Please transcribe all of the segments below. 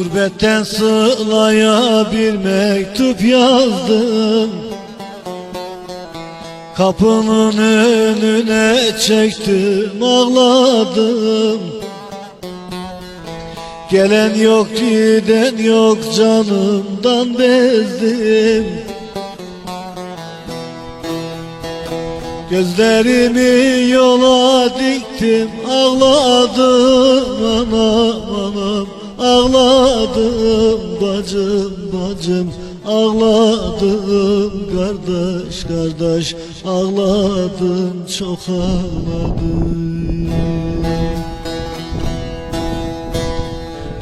Gurbetten sılaya bir mektup yazdım. Kapının önüne çektim ağladım. Gelen yok giden yok canımdan bezdim Gözlerimi yola diktim ağladım anam anam. Ağladım bacım bacım. Ağladım kardeş kardeş. Ağladım çok ağladım.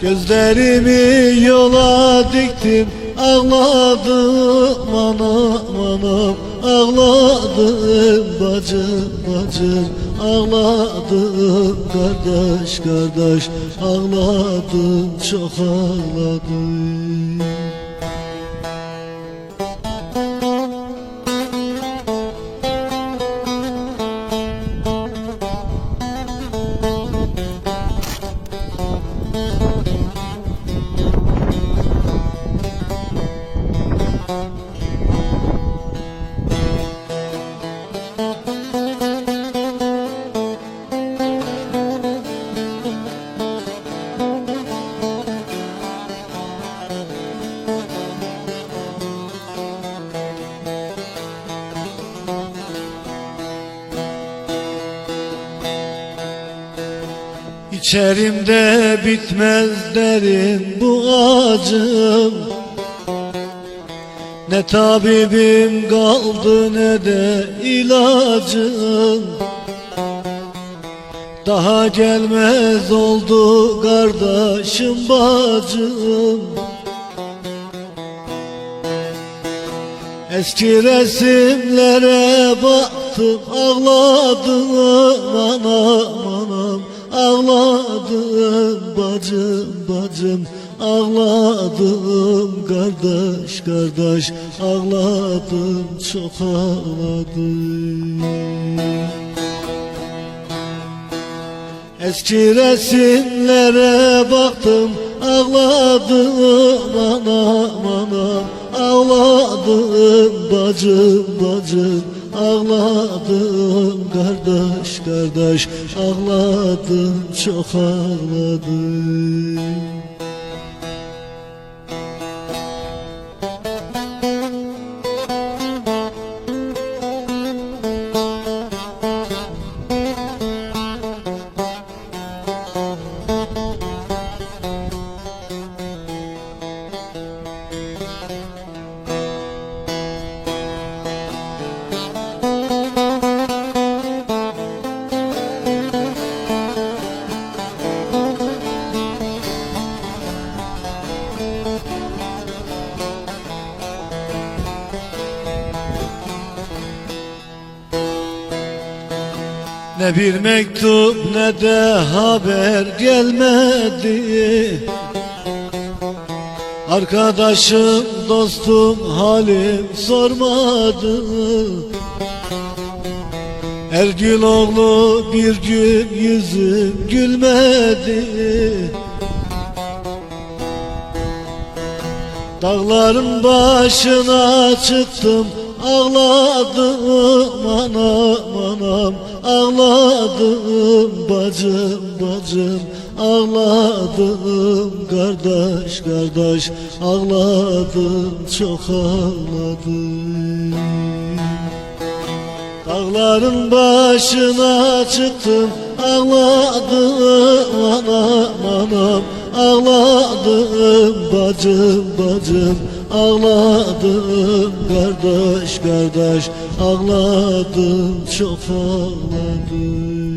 Gözlerimi yola diktim Ağladım anam anam Ağladım bacım bacım. Ağladım kardeş kardeş. Ağladım çok ağladım İçerimde bitmez derin bu acım. Ne tabibim kaldı ne de ilacım. Daha gelmez oldu kardeşim bacım Eski resimlere baktım ağladım anam anam Ağladım bacım bacım. Ağladım kardeş kardeş. Ağladım çok ağladım. Eski resimlere baktım Ağladım anam anam Ağladım bacım bacım. Ağladım kardeş kardeş. Ağladım çok ağladım Ne bir mektup ne de haber gelmedi. Arkadaşım dostum halim sormadı. Ergül oğlu bir gün yüzüm gülmedi. Dağların başına çıktım Ağladım anam anam Ağladım bacım bacım. Ağladım kardeş kardeş. Ağladım çok ağladım. Dağların başına çıktım. Ağladım anam anam Ağladım bacım bacım ağladım Kardeş kardeş. Ağladım çok ağladım